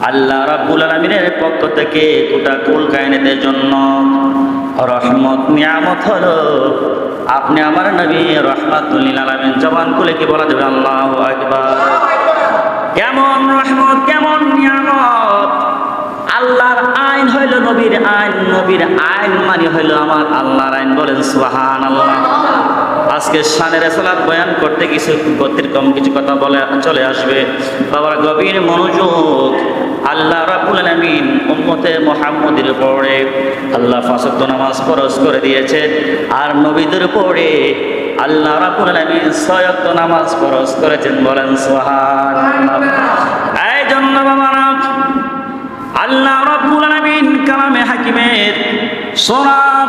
আল্লাহ রাব্বুল আলামিনের পক্ষ থেকে গোটা কুল কায়নাতের জন্য রহমত, নিয়ামত হলো, আপনি আমার নবী রহমাতুল্লিল আলামিন জবান খুলে কি বলা যাবে? আল্লাহু আকবার। কেমন রহমত, কেমন নিয়ামত? আল্লাহর আইন হইল নবীর আইন নবীর আইন মানে হইল আমার আল্লাহর আইন বলেন সুহান আল্লাহ আজকে শানের সালাত বয়ান করতে কিছু গতির কম কিছু কথা বলে চলে আসবে। বাবার গভীর মনোযোগ আল্লাহ রাবুল আলামিন উম্মতে মোহাম্মদের পরে আল্লাহ ফাসক্ত নামাজ ফরজ করে দিয়েছে। আর নবীদের পরে আল্লাহ রাবুল আলামিন সয়ক্ত নামাজ ফরজ করেছেন বলেন সুবহানাল্লাহ। এই জন্য বাবা আল্লাহ রাবুল আলামিন কালামে হাকিমের সূরা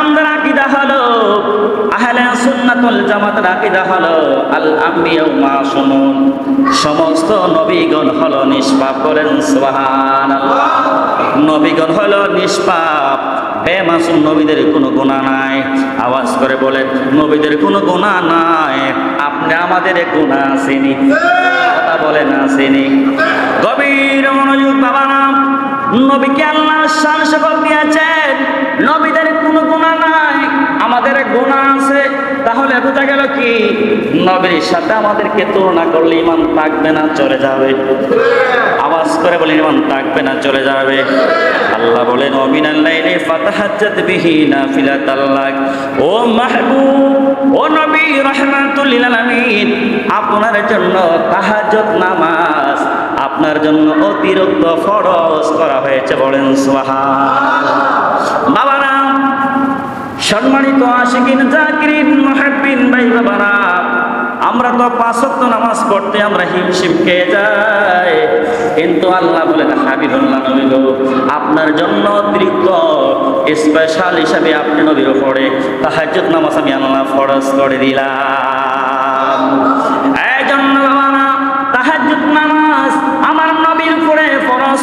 গ্রামদের আকিদা হলো, আহলে সুন্নাতুল জামাতের আকিদা হলো, আল আম্বিয়া মাসুমুন সমস্ত নবীগণ হলো নিষ্পাপ করেন সুবহানাল্লাহ। নবীগণ হলো নিষ্পাপ। বেমাসুম নবীদের কোনো গুণা নাই। আওয়াজ করে বলেন, নবীদের কোনো গুণা নাই। আপনি আমাদের গুণা আসেনি কথা বলেন আসেনি গভীর মনোযোগ বাবা নাম। নবীকে আল্লাহ শান শপথ দিয়েছেন। নবীদের কোনো গুণা নাই। আমাদের গুণা আছে। তাহলে বোঝা গেল কি? নবীর সাথে আমাদেরকে তুলনা করলে ইমান থাকবে না, চলে যাবে। আওয়াজ করে বলে ইমান থাকবে না, চলে যাবে। আল্লাহ বলেন, অমিনাল লাইলি ফাতাহাজ্জাত বিহি নাফিলাতাল্লাক ও মাহবুব, ও নবী, রাহমাতুল আলামিন আপনার জন্য তাহাজ্জুদ নামাজ আপনার জন্য অতিরিক্ত ফরজ করা হয়েছে বলেন সুবহান বাবারা, সম্মানিত আশিকিন, জাকিরিন, মুহাব্বিন ভাই বাবারা, আমরা তো পাঁচক্ত নামাজ পড়তে আমরা হিমশিম খেয়ে যাই। কিন্তু আল্লাহ বলেন, হাবিবুল্লাহ নবী আপনার জন্য অতিরিক্ত স্পেশাল হিসাবে আপনি নবীর উপরে তাহাজ্জুদ নামাজ আমি আল্লাহ ফরজ করে দিলাম।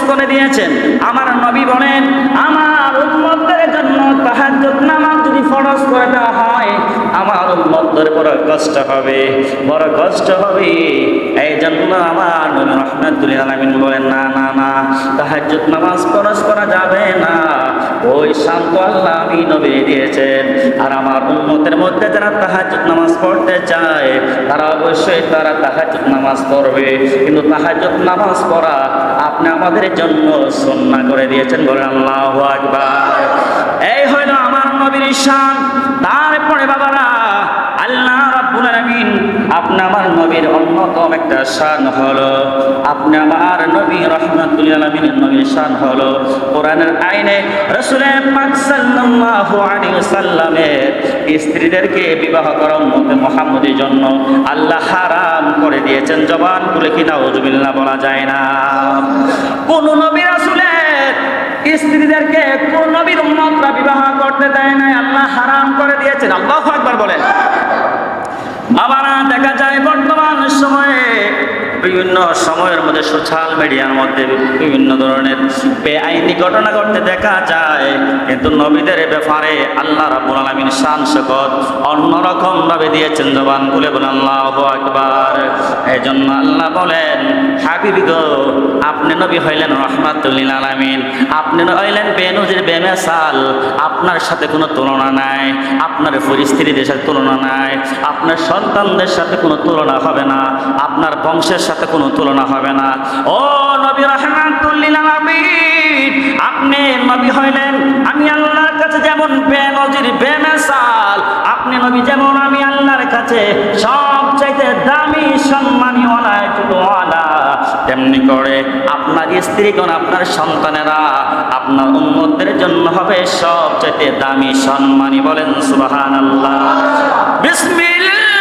করে দিয়েছেন। আমার নবী বলেন, আমার উন্মতের জন্য তাহাজ্জুদ নামাজ যদি ফরজ করে দেওয়া হয় আমার উম্মতদের বড় কষ্ট হবে, বড় কষ্ট হবে। এই জন্য আমার রহমাতুল্লাহ আলামিন বলেন, না না না, তাহাজ্জুদ নামাজ ফরজ করা যাবে না। ওই শান্ত আল্লাহ আমি নবী দিয়েছেন। আর আমার উম্মতের মধ্যে যারা তাহাজ্জুদ নামাজ পড়তে চায়, তারা অবশ্যই তারা তাহাজ্জুদ নামাজ পড়বে। কিন্তু তাহাজ্জুদ নামাজ পড়া আপনি আমাদের জন্য সন্না করে দিয়েছেন বলেন, আল্লাহু আকবার। এই হইল আমার নবীর শান তারপরে বাবারা নবীর নবীর স্ত্রীদেরকে বিবাহ করা উম্মতে জন্য আল্লাহ হারাম করে দিয়েছেন। জবান খুলে কি নাউজুবিল্লাহ বলা যায় না। কোন নবী রাসূলের স্ত্রীদেরকে কোন নবীর উন্মতরা বিবাহ করতে দেয় নাই, আল্লাহ হারাম করে দিয়েছেন। আল্লাহ একবার বলেন। বাবারা, দেখা যায় বর্তমান সময়ে বিভিন্ন সময়ের মধ্যে সোশ্যাল মিডিয়ার মধ্যে বিভিন্ন ধরনের বেআইনি ঘটনা ঘটতে দেখা যায়। কিন্তু নবীদের ব্যাপারে আল্লাহ রাব্বুল আলামিন শান শকত অন্যরকম ভাবে দিয়েছেন জবান খুলে বলেন, আল্লাহু আকবার। এই জন্য আল্লাহ বলেন, হাবিবি গো, আপনি নবী হইলেন রহমাতুল্লিল আলামিন। আপনি হইলেন বেনজির, বেমেসাল। আপনার সাথে কোনো তুলনা নাই। আপনার পরিস্থিতিদের সাথে তুলনা নাই। আপনার সন্তানদের সাথে কোনো তুলনা হবে না। আপনার বংশের সাথে কোনো তুলনা হবে না। ও নবী আলামিন, আপনি নবী হইলেন, আমি আল্লাহর কাছে যেমন বেনজির বেমেসাল আপনি নবী যেমন আমি আল্লাহর কাছে সবচাইতে দামি সম্মানী সম্মানীওয়ালা, একটুওয়ালা। তেমনি করে আপনার স্ত্রীগণ আপনার সন্তানেরা আপনার উম্মতের জন্য হবে সবচেয়ে দামি, সম্মানী বলেন সুবাহান আল্লাহ বিসমিল্লাহির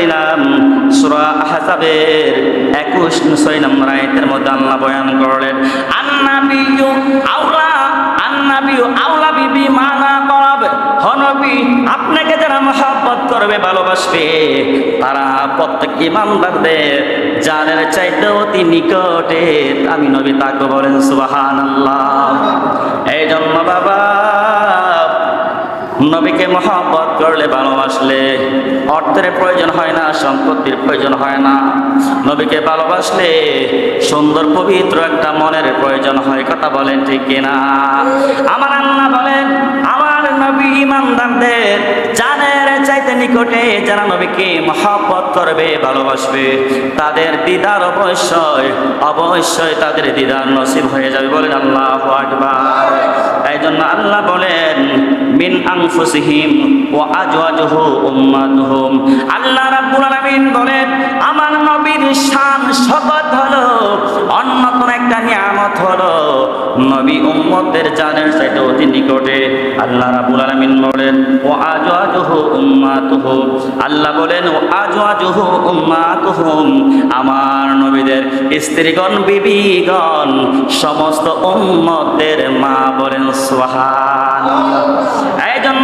দিলাম। সূরা আহজাবের 21 ছয় নম্বর আয়াতের মধ্যে আল্লাহ বয়ান করলেন বিবি মানা করাবে। হনবি আপনাকে যারা মহাব্বত করবে, ভালোবাসবে, তারা প্রত্যেক ইমানদারদের জানের চাইতে অতি নিকটে। আমি নবী তাকে বলেন সুবাহান এই জন্য বাবা নবীকে মহাব্বত করলে, ভালোবাসলে। অর্থের প্রয়োজন হয় না, সম্পত্তির প্রয়োজন হয় না। নবীকে ভালোবাসলে সুন্দর, পবিত্র একটা মনের প্রয়োজন হয়। কথা বলেন ঠিক কিনা? আমার আল্লাহ বলেন, আমার নবী ইমানদারদের জানের চাইতে নিকটে যারা নবীকে মহাব্বত করবে, ভালোবাসবে, তাদের দিদার অবশ্যই অবশ্যই তাদের দিদার নসিব হয়ে যাবে। বলেন আল্লাহ আকবার। এই জন্য আল্লাহ বলেন মিন আনফুসিহিম ওয়া আজওয়াজুহু উম্মাতুহুম। আল্লাহ রাব্বুল আলামিন বলেন, আমার নবীর শান শপথ হলো অন্য কোন একটা নিয়ামত হলো, নবী উম্মতের জানের চাইতে অতি নিকটে। আল্লাহ রাব্বুল আলামিন বলেন ও আজওয়াজুহু উম্মাতুহুম। আল্লাহ বলেন ও আজওয়াজুহু উম্মাতুহুম। আমার নবীদের স্ত্রীগণ, বিবিগণ, সমস্ত উম্মতের মা বলেন এই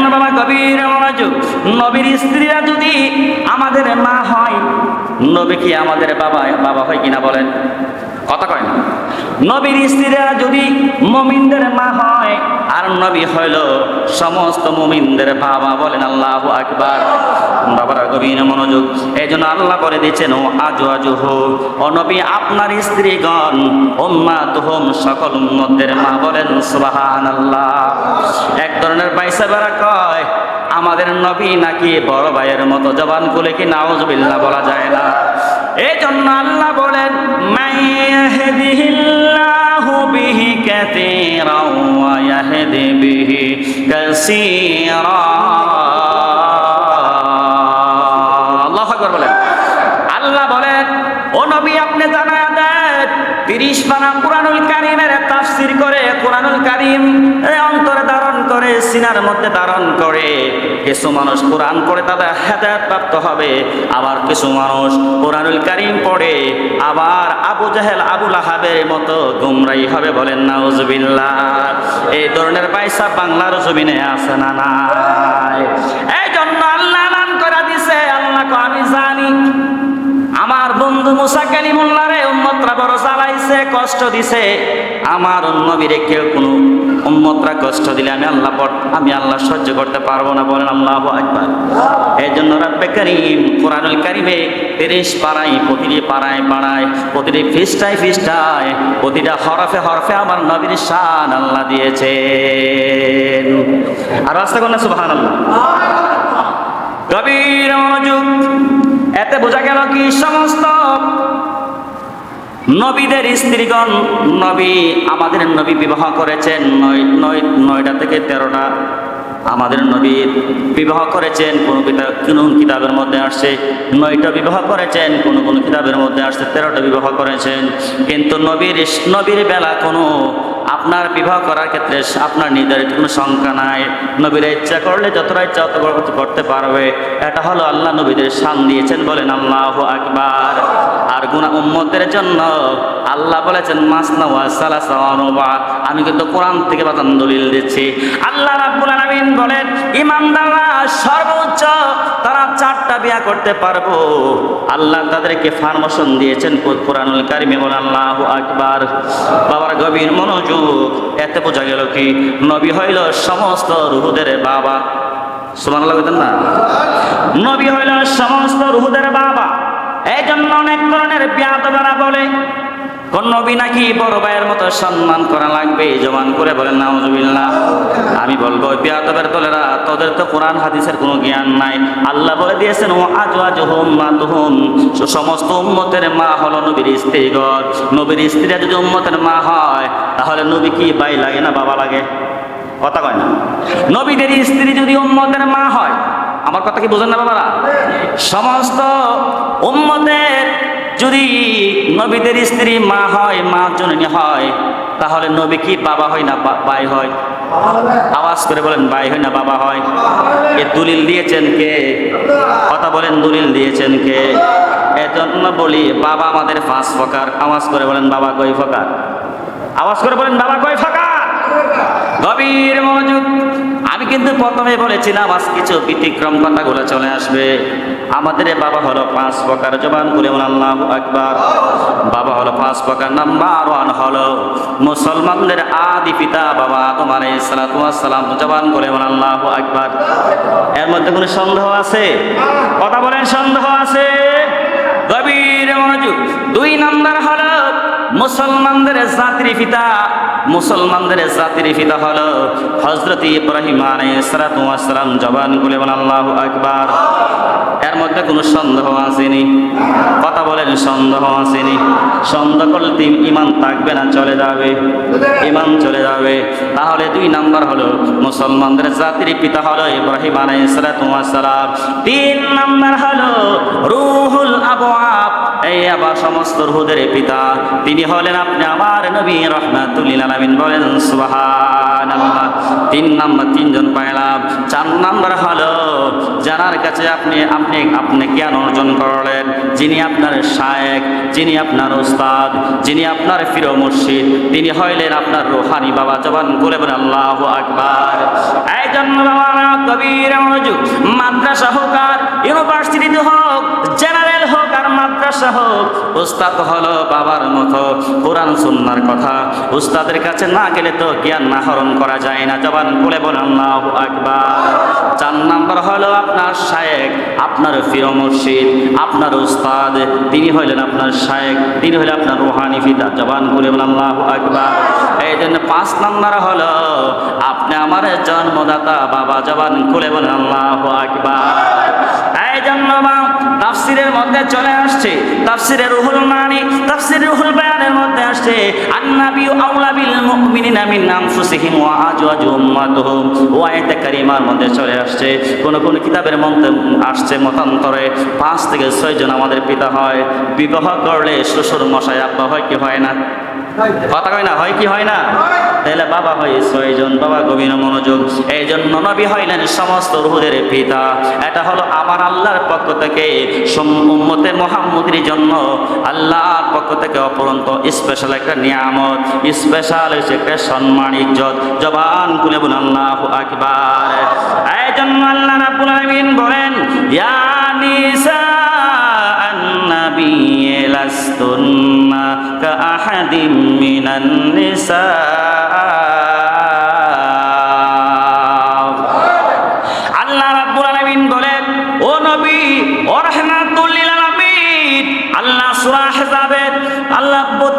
বাবা কবির মনোযোগ নবীর স্ত্রীরা যদি আমাদের মা হয়, নবী কি আমাদের বাবা বাবা হয় কিনা বলেন? কথা কয় না। নবীর স্ত্রীরা যদি মমিনদের মা হয়, আর নবী হইল সমস্ত মমিনদের বাবা বলেন আল্লাহ আকবার। বাবার গভীর মনোযোগ। এই জন্য আল্লাহ করে দিচ্ছেন ও আজু আজু হোক ও নবী, আপনার স্ত্রীগণ উম্মা তুহম সকল উম্মতের মা বলেন সুবাহান আল্লাহ এক ধরনের পয়সা বেড়া কয়, আমাদের নবী নাকি বড় ভাইয়ের মতো জবান খুলে কি নাউজবিল্লাহ বলা যায় না? এই জন্য আল্লাহ বলেন মাইয়াহদিহিল্লাহু الله به كثيرا ويهد به كثيرا আল্লাহু আকবার বলেন। আল্লাহ বলেন, ও নবী, আপনি জানা দেন, তিরিশ পানা কোরআনুল কারিমের তাফসির করে কোরআনুল সিনার মধ্যে ধারণ করে। কিছু মানুষ কোরআন পড়ে তাদের হেদায়ত প্রাপ্ত হবে, আবার কিছু মানুষ কোরআনুল কারিম পড়ে, আবার আবু জাহেল আবু লাহাবের মতো গুমরাই হবে বলেন, নাউজুবিল্লাহ। এই ধরনের পয়সা বাংলার জমিনে আছে না নাই। এই জন্য আল্লাহ নাম করে দিছে আল্লাহ আমি জানি। আমার বন্ধু মুসা কালিমুল্লারে উম্মতরা বড় জ্বালাইছে কষ্ট দিছে। আমার নবীরে কেউ কোনো উম্মতরা কষ্ট দিলে আমি আল্লাহ আমি আল্লাহ সহ্য করতে পারব না বলেন আল্লাহ আকবার। এই জন্য রাব্বে কারিম কোরআনুল কারিমে তিরিশ পাড়ায়, প্রতিটি পাড়ায় পাড়ায়, প্রতিটি ফিস্টায় ফিস্টায় প্রতিটা হরফে হরফে আমার নবীর শান আল্লাহ দিয়েছে আর রাস্তা কন্যা সুবাহান আল্লাহ গভীর মনোযোগ, এতে বোঝা গেল কি সমস্ত নবীদের স্ত্রীগণ, নবী আমাদের নবী বিবাহ করেছেন, নয় নয়, নয়টা থেকে তেরোটা আমাদের নবী বিবাহ করেছেন, কোনো কিতাব, কোন কিতাবের মধ্যে আসছে নয়টা বিবাহ করেছেন, কোনো কোনো কিতাবের মধ্যে আসছে তেরোটা বিবাহ করেছেন। কিন্তু নবীর নবীর বেলা কোনো আপনার বিবাহ করার ক্ষেত্রে আপনার নির্ধারিত কোনো সংখ্যা নাই। নবীরা ইচ্ছা করলে যতটা ইচ্ছা তত করতে- পারবে। এটা হলো আল্লাহ নবীদের শান দিয়েছেন বলেন, আল্লাহ আকবার। আর গুণা উম্মতের জন্য আল্লাহ বলেছেন মাসনা আমি কিন্তু কোরআন থেকে বাতান দলিল দিচ্ছি। আল্লাহ রাব্বুল আলামিন বলেন, ইমানদাররা সর্বোচ্চ তারা চারটা বিয়া করতে পারব। আল্লাহ তাদেরকে ফার্মেশন দিয়েছেন কোরআনুল কারিমে বলেন, আল্লাহু আকবার। বাবার গভীর মনোযোগ এতে বোঝা গেল কি? নবী হইল সমস্ত রুহুদের বাবা। সুবহানাল্লাহ লাগতেন না? নবী হইল সমস্ত রুহুদের বাবা। এই জন্য অনেক ধরনের বিয়াদবেরা বলে কোন নবী নাকি বড় ভাইয়ের মতো সম্মান করা লাগবে? জমান করে বলেন, নাউজুবিল্লাহ। আমি বলব বিয়াদবের দলেরা, তোদের তো কোরআন হাদিসের কোনো জ্ঞান নাই। আল্লাহ বলে দিয়েছেন ও আজওয়াজুহুম মাতুহুম সমস্ত উম্মতের মা হলো নবীর স্ত্রীগণ নবীর স্ত্রীরা যদি উম্মতের মা হয়, তাহলে নবী কি ভাই লাগে না বাবা লাগে? কথা কয় না। নবীদের স্ত্রী যদি উম্মতের মা হয়, আমার কথা কি বোঝেন না বাবারা? সমস্ত উম্মতের যদি নবীদের স্ত্রী মা হয়, মা জননী হয়, তাহলে নবী কি বাবা হয় না বা- ভাই হয়? আওয়াজ করে বলেন, ভাই হয় না বাবা হয়। এ দলিল দিয়েছেন কে? কথা বলেন, দলিল দিয়েছেন কে? এজন্য বলি, বাবা আমাদের পাঁচ ফকার। আওয়াজ করে বলেন, বাবা কই ফকার? আওয়াজ করে বলেন, বাবা কই ফকার? গভীর মনোযোগ আমি কিন্তু প্রথমে বলেছিলাম, আজ কিছু ব্যতিক্রম কথাগুলো চলে আসবে। আমাদের বাবা হলো পাঁচ প্রকার জবান করে আল্লাহ একবার বাবা হলো পাঁচ প্রকার নাম্বার, ওয়ান হলো মুসলমানদের আদি পিতা বাবা আদম আলাইহিস সালাতু সালাম, জবান করে আল্লাহ একবার এর মধ্যে কোনো সন্দেহ আছে? কথা বলেন, সন্দেহ আছে? গভীর মনোযোগ। দুই নাম্বার হলো মুসলমানদের জাতির পিতা মুসলমানদের জাতির পিতা হলো হজরত ইব্রাহিম আলাইসালাম জবান বলেন, আল্লাহ আকবার। এর মধ্যে কোনো সন্দেহ আসেনি। কথা বলেন, সন্দেহ আসেনি। সন্দেহ করলে তিন ইমান থাকবে না, চলে যাবে। ইমান চলে যাবে। তাহলে দুই নাম্বার হলো, মুসলমানদের জাতির পিতা হলো ইব্রাহিম আলাইসালাম তিন নাম্বার হলো, রুহুল আবওয়াব। এই আবার সমস্ত রুহুদের পিতা, তিনি হলেন আপনি আমার নবী বলেন তিন নাম্বার, তিনজন পাইলাম। চার নাম্বার হলো যার কাছে আপনি আপনি আপনি জ্ঞান অর্জন করলেন, যিনি আপনার শায়েক, যিনি আপনার যিনি আপনার প্রিয় মুর্শিদ, তিনি হইলেন আপনার রোহানি বাবা, জবান করে বলেন, আল্লাহ আকবার। এই জন্য বাবারা কবির মাদ্রাসা হোক আর হোক জেনারেল মাদ্রাসা উস্তাদ হলো বাবার মতো। কোরআন, সুন্নার কথা উস্তাদের কাছে না গেলে তো জ্ঞান করা যায় না। জবান বলে বলেন, আল্লাহ আকবার। চার নাম্বার হলো আপনার শায়েক, আপনার আপনার উস্তাদ। তিনি হইলেন আপনার শায়েক, তিনি হইলেন আপনার রুহানি পিতা। জবান করে বলেন, আল্লাহ আকবার। এই জন্য পাঁচ নাম্বার হলো, আপনি আমার জন্মদাতা বাবা। জবান খুলে বলেন, আল্লাহ আকবার। এই জন্য তাফসিরের মধ্যে চলে আসছে। তাফসিরের রুহুল মানি, তাফসির রুহুল বায়ানের মধ্যে আসছে। আন্নাবিউ আউলা বিল মুমিনিনা মিন আনফুসিহিম ওয়া আজওয়াজ উম্মাতুহুম। ওয়া আয়াত কারিমার মধ্যে চলে আসছে। কোন কোন কিতাবের মধ্যে আসছে মতান্তরে পাঁচ থেকে ছয় জন আমাদের পিতা হয়। বিবাহ করলে শ্বশুর মশাই আব্বা হয় কি হয় না? কথা না, হয় কি হয় না? তাহলে বাবা হয় ছয়জন, বাবা গভীর মনোযোগ। এই জন্য নবী হইলেন সমস্ত রুহুদের পিতা। এটা হলো আমার আল্লাহর পক্ষ থেকে সম্মতে মোহাম্মদের জন্য আল্লাহর পক্ষ থেকে অপরন্ত স্পেশাল একটা নিয়ামত স্পেশাল হচ্ছে একটা সম্মান, ইজ্জত। জবান কুলে বলে আল্লাহ আকবার। এই জন্য আল্লাহ রাব্বুল বলেন, ইয়া নিসা লাস্তুন্না কা আহাদিম আল্লাহ রাব্বুল আলামিন বলেন ও নবী ও রাহমাতুল লিল আলামিন আল্লাহ সূরা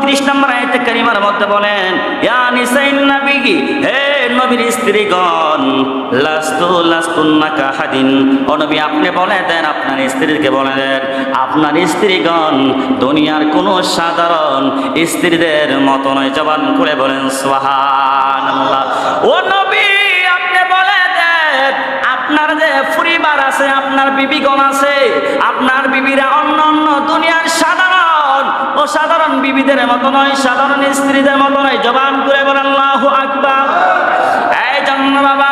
32 নম্বর আয়তে কারিমার মধ্যে বলেন, ইয়া নিসাইন নবী, হে নবীর স্ত্রীগণ, লাস্তু কাহাদিন। ও নবী, আপনি বলে দেন, আপনার স্ত্রীকে বলে দেন। আপনার স্ত্রীগণ দুনিয়ার কোনো সাধারণ স্ত্রীদের মতো নয়। জবান করে বলেন সোহান ও নবী আছে, আপনার বিবিগণ আছে, আপনার বিবিরা অন্য অন্য দুনিয়ার সাধারণ ও সাধারণ বিবিদের মতো নয়, সাধারণ স্ত্রীদের মতো নয়। জবান করে বলেন, আল্লাহ আকবার। এই জন্য বাবা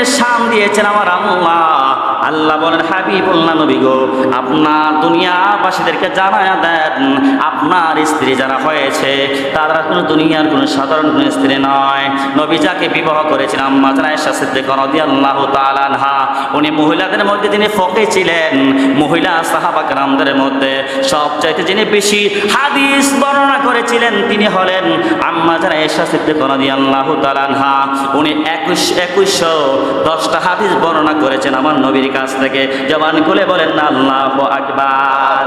নবীর দিয়েছেন আমার আল্লাহ। আল্লাহ বলেন, হাবিবুল্লাহ নবী গো, আপনার দুনিয়াবাসীদেরকে জানায় দেন, আপনার স্ত্রী যারা হয়েছে, তারা কোনো দুনিয়ার, কোনো সাধারণ, কোনো স্ত্রী নয়। নবী যাকে বিবাহ করেছিলেন আম্মা জানায়শা সিদ্দিক রাদিয়াল্লাহ তাআলাহা উনি মহিলাদের মধ্যে তিনি ফকে ছিলেন, মহিলা সাহাবা کرامদের মধ্যে সবচাইতে যিনি বেশি হাদিস বর্ণনা করেছিলেন, তিনি হলেন আম্মা জানায়শা সিদ্দিক রাদিয়াল্লাহ তাআলাহা উনি একুশ, একুশশো দশটা হাদিস বর্ণনা করেছেন আমার নবীর কাছে। থেকে জবান খুলে বলেন আল্লাহ আকবার।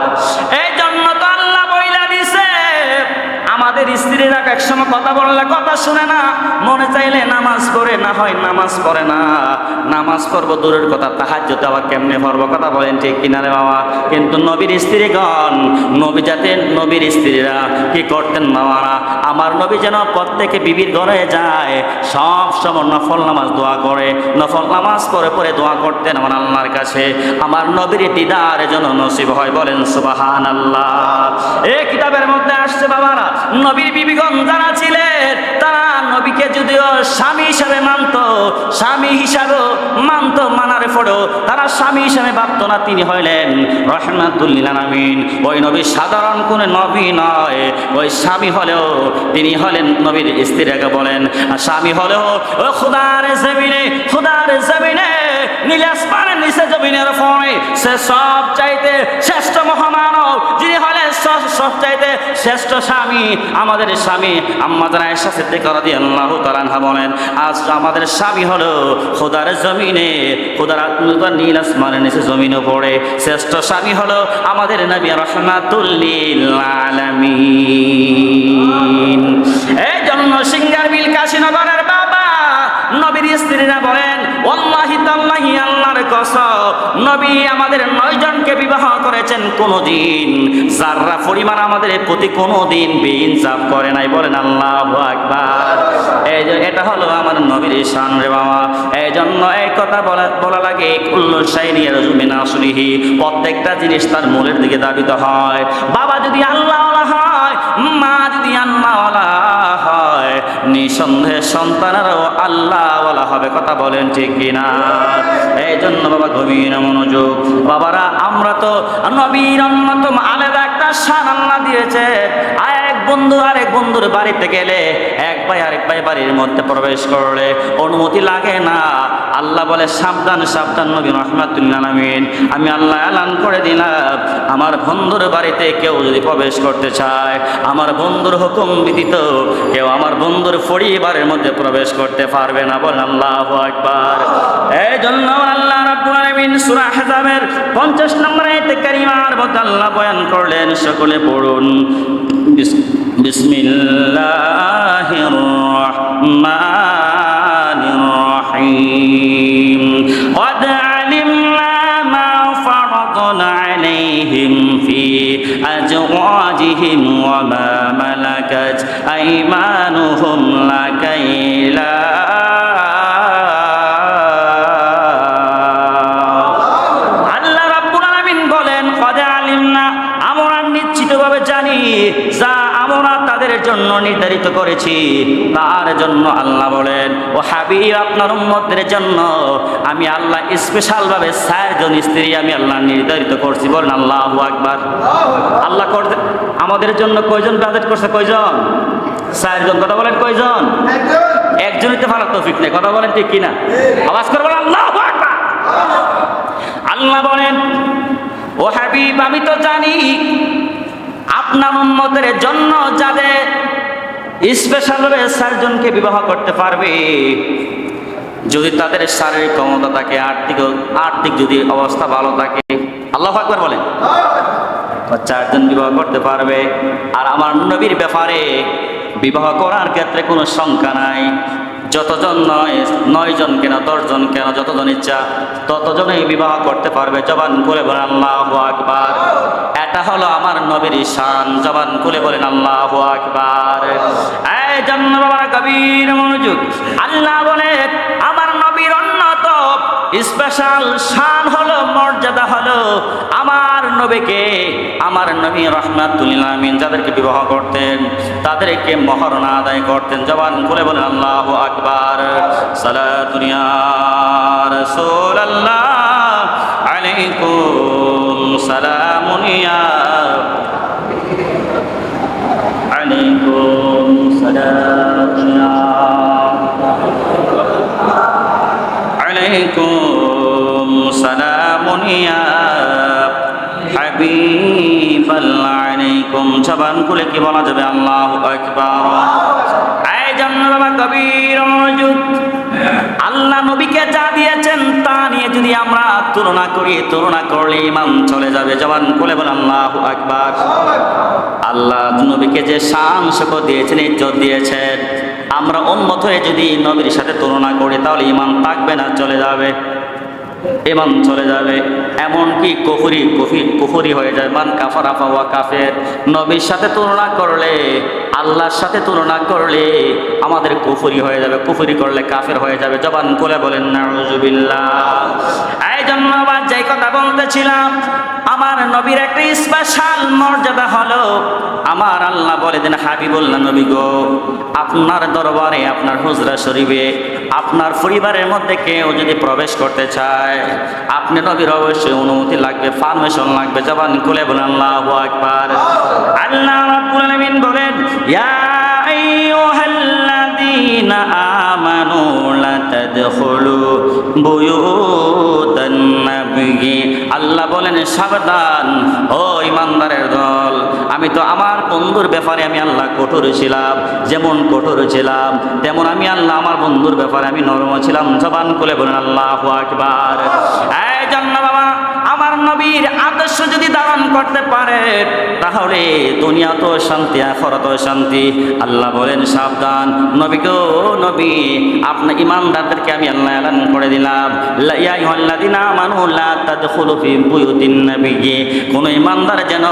স্ত্রীরা এক সময় কথা বললে কথা শুনে না, মনে চাইলে নামাজ পড়ে, না হয় নামাজ পড়ে না। নামাজ পড়ব, দূরের কথা তাহার যদি আবার কেমনে পড়ব, কথা বলেন ঠিক কিনারে বাবা? কিন্তু নবীর স্ত্রীগণ, নবী যাতে নবীর স্ত্রীরা কি করতেন বাবারা? আমার নবী যেন প্রত্যেকে বিবির ঘরে যায়, সব সময় নফল নামাজ দোয়া করে, নফল নামাজ পরে পরে দোয়া করতেন আমার আল্লাহর কাছে। আমার নবীর দিদার যেন নসিব হয়, বলেন সুবাহান আল্লাহ এই কিতাবের মধ্যে আসছে বাবারা, নবীর বিবিগণ যারা ছিলেন, তারা নবীকে যদিও স্বামী হিসাবে মানত, স্বামী হিসাবে মানত মানার পরেও তারা স্বামী হিসাবে ভাবত না, তিনি হইলেন রহমাতুল্লিল আমিন ওই নবী সাধারণ কোন নবী নয়, ওই স্বামী হলেও তিনি হলেন নবীর স্ত্রীকে বলেন আর স্বামী হলেও, ও খুদার জমিনে খুদার জমিনে নীল আসমানের নিচে জমিনের ফোনে সে সব চাইতে শ্রেষ্ঠ মহামানব, যিনি হলেন সব চাইতে শ্রেষ্ঠ স্বামী, আমাদের স্বামী আম্মাদের আয়েশা সিদ্দিকা রাদিয়াল্লাহু তাআলা আনহা বলেন, আজ আমাদের স্বামী হলো খোদার জমিনে, খোদার আত্মীয়তার নীল আসমানের নিচে জমিনে পড়ে। শ্রেষ্ঠ স্বামী হলো আমাদের নবী রহমাতুল লিল আলামিন। এই জন্য সিঙ্গার বিল কাশীনগরের বাবা, নবীর স্ত্রীরা বলেন ওয়াল্লাহি তাল্লাহি আল্লাহর কসম, নবী আমাদের নয় জনকে বিবাহ করেছেন কোনোদিন। পরিমাণ আমাদের প্রতি বেইনসাফ করে নাই, বলেন আল্লাহু আকবার। এই এটা হলো আমার নবীর শান রে বাবা। এই জন্য এই কথা বলা লাগে, কুল্লু প্রত্যেকটা জিনিস তার মূলের দিকে দাবিত হয়। বাবা যদি আল্লাহওয়ালা নিঃসন্দেহে সন্তানেরও আল্লাহওয়ালা হবে, কথা বলেন ঠিক কিনা? এই জন্য বাবা গভীর মনোযোগ। বাবারা, আমরা তো নবীর অন্যতম আলাদা একটা আল্লাহ দিয়েছে। এক বন্ধু, আরেক বন্ধুর বাড়িতে গেলে এক ভাই, আরেক ভাই বাড়ির মধ্যে প্রবেশ করলে অনুমতি লাগে না। আল্লাহ বলে, সাবধান সাবধান নবী রহমাতুল্লাহ আমিন আমি আল্লাহ এলান করে দিলাম। আমার বন্ধুর বাড়িতে কেউ যদি প্রবেশ করতে চায়, আমার বন্ধুর হুকুম ব্যতীত কেউ আমার বন্ধুর পরিবারের মধ্যে প্রবেশ করতে পারবে না বলেন আল্লাহ আকবার এই জন্য আল্লাহ রাব্বুল আলামিন সূরা আহজাবের 50 নম্বর আয়াতে কারিমার মধ্যে আল্লাহ বয়ান করলেন সকলে পড়ুন বিস- বিসমিল্লাহির রাহমানির রহিম قد علمنا ما فرضنا عليهم في أزواجهم وما ملكت أيمانهم لكي لا আল্লাহ রাব্বুল আলামিন বলেন কদ আলিমনা আমরা নিশ্চিতভাবে জানি যা আমরা তাদের জন্য নির্ধারিত করেছি তার জন্য আল্লাহ বলেন ও হাবিব আপনার উম্মতের জন্য আমি আল্লাহ স্পেশাল ভাবে চারজন স্ত্রী আমি আল্লাহ নির্ধারিত করছি বলেন আল্লাহ আকবার আল্লাহ করতে আমাদের জন্য কয়জন বাজেট করছে কয়জন চারজন কথা বলেন কয়জন? একজনই তো ভালো তৌফিক নেই কথা বলেন ঠিক কিনা? আওয়াজ করে বলেন আল্লাহ আল্লাহ বলেন ও হাবিব আমি তো জানি আপনার উন্মতের জন্য যাদের স্পেশালভাবে চারজনকে বিবাহ করতে পারবে যদি তাদের শারীরিক ক্ষমতা থাকে আর্থিক আর্থিক যদি অবস্থা ভালো থাকে আল্লাহ একবার বলেন। চারজন বিবাহ করতে পারবে আর আমার নবীর ব্যাপারে বিবাহ করার ক্ষেত্রে কোনো শঙ্কা নাই। যতজন নয় নয় জন কেন, দশজন কেন, যতজন ইচ্ছা, ততজনেই বিবাহ করতে পারবে। জবান করে বলেন, আল্লাহ আকবার। এটা হলো আমার নবীর শান জবান খুলে বলেন, আল্লাহ আকবার। জন্য বাবার গভীর মনোযোগ। আল্লাহ বলে, আমার নবীর অন্যত স্পেশাল শান হলো, মর্যাদা হলো আমার আমার নবীকে, আমার নবী রহমাতুল্লিল যাদেরকে বিবাহ করতেন, তাদেরকে মহরণা আদায় করতেন। জবান করে বলেন, আল্লাহ আকবার। সালা দুনিয়া রসোল্লাহ আলাইকুম সালামুনিয়া আলাইকুম সালামুনিয়া আলাইকুম সালামুনিয়া হাবিবাল আলাইকুম জবান খুলে কি বলা যাবে? আল্লাহু আকবার। আয় জান্নাত বাবা কবির মজুদ। আল্লাহ নবীকে যা দিয়েছেন তা নিয়ে যদি আমরা তুলনা করি, তুলনা করলে ইমান চলে যাবে। জবান খুলে বলে আল্লাহ আকবার। আল্লাহ নবীকে যে শান শোক দিয়েছেন, ইজ্জত দিয়েছেন। আমরা উন্মত হয়ে যদি নবীর সাথে তুলনা করি, তাহলে ইমান থাকবে না, চলে যাবে। ইমান চলে যাবে। এমনকি কুফরি, কুফি, কুফরি হয়ে যায়। মান কাফার আফাওয়া কাফের। নবীর সাথে তুলনা করলে, আল্লাহর সাথে তুলনা করলে আমাদের কুফরি হয়ে যাবে। কুফরি করলে কাফের হয়ে যাবে। জবান করে বলেন নাউজুবিল্লাহ এই যেই কথা বলতেছিলাম, আমার নবীর একটা স্পেশাল মর্যাদা হলো, আমার আল্লাহ বলে দেন, হাবিবুল্লাহ নবী গো, আপনার দরবারে, আপনার হুজরা শরীফে আপনার পরিবারের মধ্যে কেউ যদি প্রবেশ করতে চায়, আপনি নবীর অবশ্যই অনুমতি লাগবে পারমিশন লাগবে। জবান খুলে বলেন, আল্লাহু আকবার। আল্লাহ রাব্বুল আলামিন বলেন, ইয়া আইয়ুহাল্লাযীনা আমানু লা তাদখুলু বুয়ুতান নাবিয়্যি। আল্লাহ বলেন, সাবধান, ও ইমানদারের দল। আমি তো আমার বন্ধুর ব্যাপারে আমি আল্লাহ কঠোর ছিলাম, যেমন কঠোর ছিলাম, তেমন আমি আল্লাহ আমার বন্ধুর ব্যাপারে আমি নরম ছিলাম। জবান করে বলেন, আল্লাহ আকবার। বাবা, আমার নবীর আদর্শ যদি ধারণ করতে পারে, তাহলে দুনিয়া তো শান্তি আখরত শান্তি। আল্লাহ বলেন, সাবধান। নবী গো নবী আপনার ইমানদারদেরকে আমি আল্লাহ এলান করে দিলাম। কোন ইমানদার যেন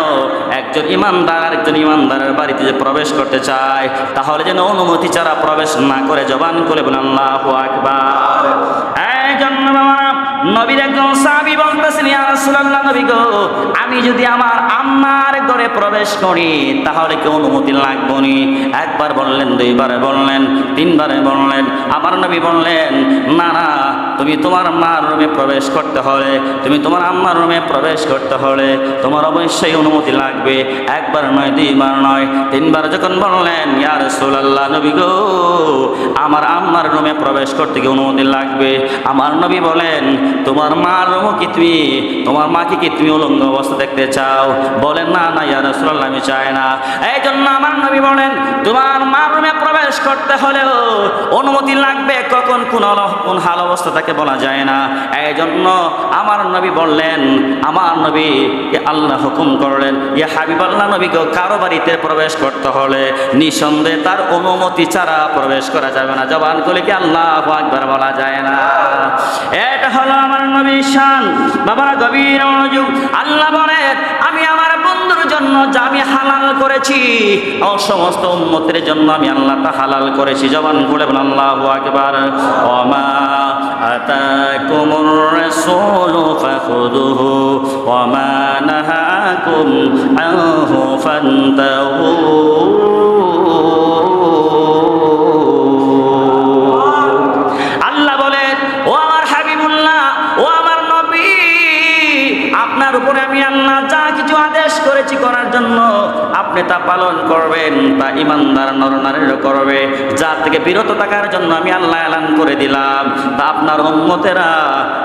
একজন ইমানদার আরেকজন ইমানদারের বাড়িতে যে প্রবেশ করতে চায়, তাহলে যেন অনুমতি ছাড়া প্রবেশ না করে জবান করে বলেন, আল্লাহু আকবার। এই জন্য বাবা নবীর একজন সাহাবী বলতেছেন, ইয়া রাসূলুল্লাহ নবী গো, আমি যদি আমার আম্মার ঘরে প্রবেশ করি, তাহলে কি অনুমতি লাগবে নি? একবার বললেন, দুইবার বললেন, তিনবার বললেন, আমার নবী বললেন, না না তুমি তোমার মার রুমে প্রবেশ করতে হলে, তুমি তোমার আম্মার রুমে প্রবেশ করতে হলে, তোমার অবশ্যই অনুমতি লাগবে। একবার নয়, দুইবার নয়, তিনবার যখন বললেন, ইয়া রাসূলুল্লাহ, নবী গো, আমার আম্মার রুমে প্রবেশ করতে কি অনুমতি লাগবে? আমার নবী বলেন, তোমার মার রুমও কি তুমি, তোমার মাকে কি তুমি উলঙ্গ অবস্থা দেখতে চাও? বলেন, না না ইয়ার রাসূলুল্লাহ, আমি চাই না। এই জন্য আমার নবী বলেন, তোমার মার রুমে প্রবেশ করতে হলেও অনুমতি লাগবে কখন, কোন কোন হাল অবস্থা তাকে বলা যায় না। এই জন্য আমার নবী বললেন, আমার নবী আল্লাহ হুকুম করলেন ইয়া হাবিব আল্লাহ নবীকে কারও বাড়িতে প্রবেশ করতে হলে নিঃসন্দেহে তার অনুমতি ছাড়া প্রবেশ করা যাবে না। জবান করে কি আল্লাহ একবার বলা যায় না। এটা হলো আমার নবী শান। বাবারা, গভীর মনোযোগ। আল্লাহ বলেন, আমি আমার বন্ধুর জন্য যা আমি হালাল করেছি ও সমস্ত উম্মতের জন্য আমি আল্লাহ তা হালাল করেছি। জবান করে আল্লাহু আকবার। ওমা আতাকুমুর রাসূলু ফাখুযুহু ওমা নাহাকুম আনহু ফান্তাহু আপনি তা পালন করবেন, তা ইমানদার নরনারীরও করবে। যা থেকে বিরত থাকার জন্য আমি আল্লাহ এলান করে দিলাম। তা আপনার উম্মতেরা,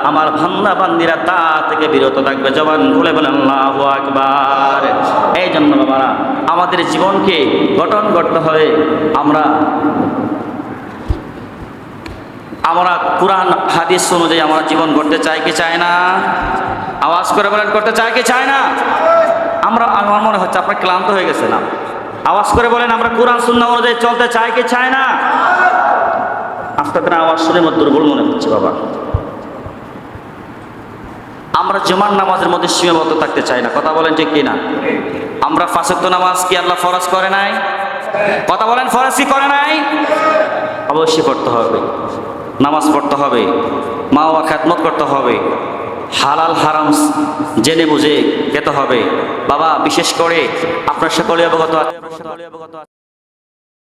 আমার ভান্না বান্দিরা তা থেকে বিরত থাকবে। জবান খুলে বলেন, আল্লাহু আকবার। এই জন্য বাবারা, আমাদের জীবনকে গঠন করতে হবে। আমরা আমরা কোরআন, হাদিস অনুযায়ী আমার জীবন গড়তে চাই কি চায় না? আওয়াজ করে বলেন করতে চাই কি চায় না? আমরা আমার মনে হচ্ছে আপনার ক্লান্ত হয়ে গেছে না। আওয়াজ করে বলেন, আমরা কোরআন শূন্য অনুযায়ী চলতে চাই কি চায় না? করে আওয়াজ শুনে আমার দুর্বল মনে হচ্ছে, বাবা। আমরা জুমার নামাজের মধ্যে সীমাবদ্ধ থাকতে চাই না। কথা বলেন ঠিক কিনা? আমরা ফাঁসক্ত নামাজ কি আল্লাহ ফরাজ করে নাই? কথা বলেন ফরজ কি করে নাই? অবশ্যই পড়তে হবে। নামাজ পড়তে হবে। মা ও খ্যাতমত করতে হবে। হালাল হারাম জেনে বুঝে খেতে হবে। বাবা বিশেষ করে আপনার সকলে অবগত আছে।